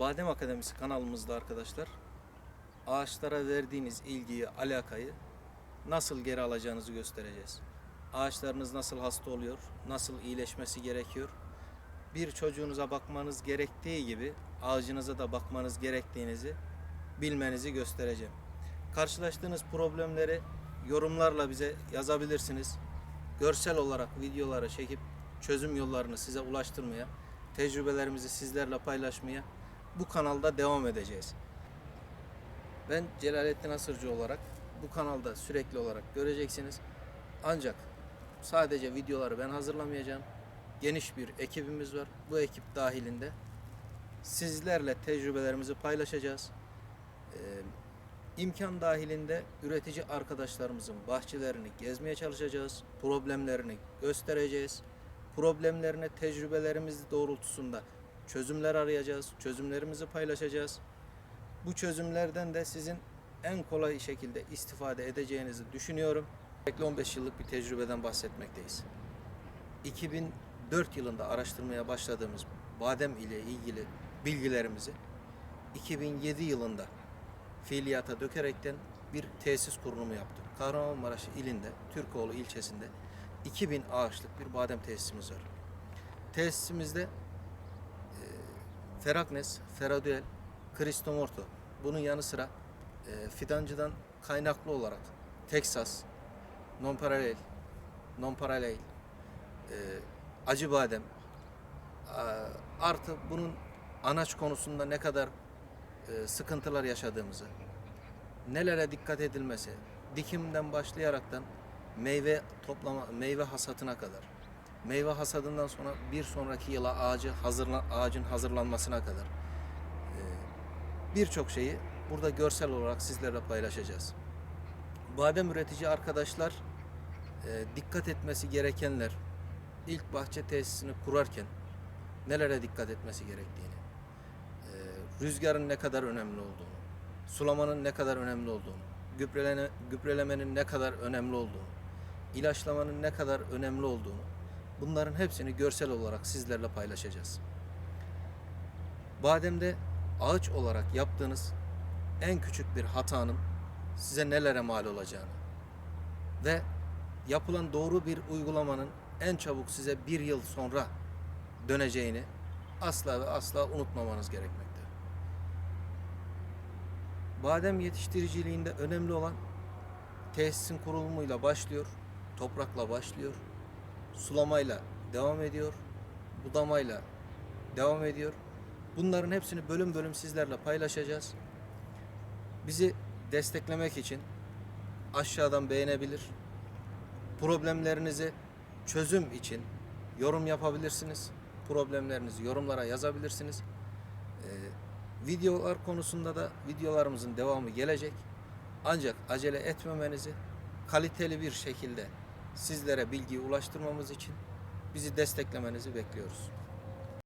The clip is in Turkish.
Badem Akademisi kanalımızda arkadaşlar ağaçlara verdiğiniz ilgiyi, alakayı nasıl geri alacağınızı göstereceğiz. Ağaçlarınız nasıl hasta oluyor, nasıl iyileşmesi gerekiyor. Bir çocuğunuza bakmanız gerektiği gibi ağacınıza da bakmanız gerektiğinizi bilmenizi göstereceğim. Karşılaştığınız problemleri yorumlarla bize yazabilirsiniz. Görsel olarak videoları çekip çözüm yollarını size ulaştırmaya, tecrübelerimizi sizlerle paylaşmaya bu kanalda devam edeceğiz. Ben Celalettin Asırcı olarak bu kanalda sürekli olarak göreceksiniz. Ancak sadece videoları ben hazırlamayacağım. Geniş bir ekibimiz var. Bu ekip dahilinde sizlerle tecrübelerimizi paylaşacağız. Ee, imkan dahilinde üretici arkadaşlarımızın bahçelerini gezmeye çalışacağız. Problemlerini göstereceğiz. Problemlerine tecrübelerimiz doğrultusunda çözümler arayacağız. Çözümlerimizi paylaşacağız. Bu çözümlerden de sizin en kolay şekilde istifade edeceğinizi düşünüyorum. Bekle 15 yıllık bir tecrübeden bahsetmekteyiz. 2004 yılında araştırmaya başladığımız badem ile ilgili bilgilerimizi 2007 yılında fiiliyata dökerekten bir tesis kurulumu yaptık. Kahramanmaraş ilinde, Türkoğlu ilçesinde 2000 ağaçlık bir badem tesisimiz var. Tesisimizde Feraknes, Feraduel, Kristomorto bunun yanı sıra e, fidancıdan kaynaklı olarak Texas, Nonparalel, Nonparalel, e, acı badem a- artı bunun anaç konusunda ne kadar e, sıkıntılar yaşadığımızı, nelere dikkat edilmesi, dikimden başlayaraktan meyve toplama, meyve hasatına kadar, meyve hasadından sonra bir sonraki yıla ağacı hazırla, ağacın hazırlanmasına kadar e, birçok şeyi burada görsel olarak sizlerle paylaşacağız. Badem üretici arkadaşlar e, dikkat etmesi gerekenler ilk bahçe tesisini kurarken nelere dikkat etmesi gerektiğini, e, rüzgarın ne kadar önemli olduğunu, sulamanın ne kadar önemli olduğunu, gübrelene, gübrelemenin ne kadar önemli olduğunu, ilaçlamanın ne kadar önemli olduğunu bunların hepsini görsel olarak sizlerle paylaşacağız. Bademde ağaç olarak yaptığınız en küçük bir hatanın size nelere mal olacağını ve yapılan doğru bir uygulamanın en çabuk size bir yıl sonra döneceğini asla ve asla unutmamanız gerekmekte. Badem yetiştiriciliğinde önemli olan tesisin kurulumuyla başlıyor, toprakla başlıyor, sulamayla devam ediyor, budamayla devam ediyor. Bunların hepsini bölüm bölüm sizlerle paylaşacağız. Bizi desteklemek için aşağıdan beğenebilir, problemlerinizi çözüm için yorum yapabilirsiniz. Problemlerinizi yorumlara yazabilirsiniz. Ee, videolar konusunda da videolarımızın devamı gelecek. Ancak acele etmemenizi, kaliteli bir şekilde sizlere bilgiyi ulaştırmamız için bizi desteklemenizi bekliyoruz.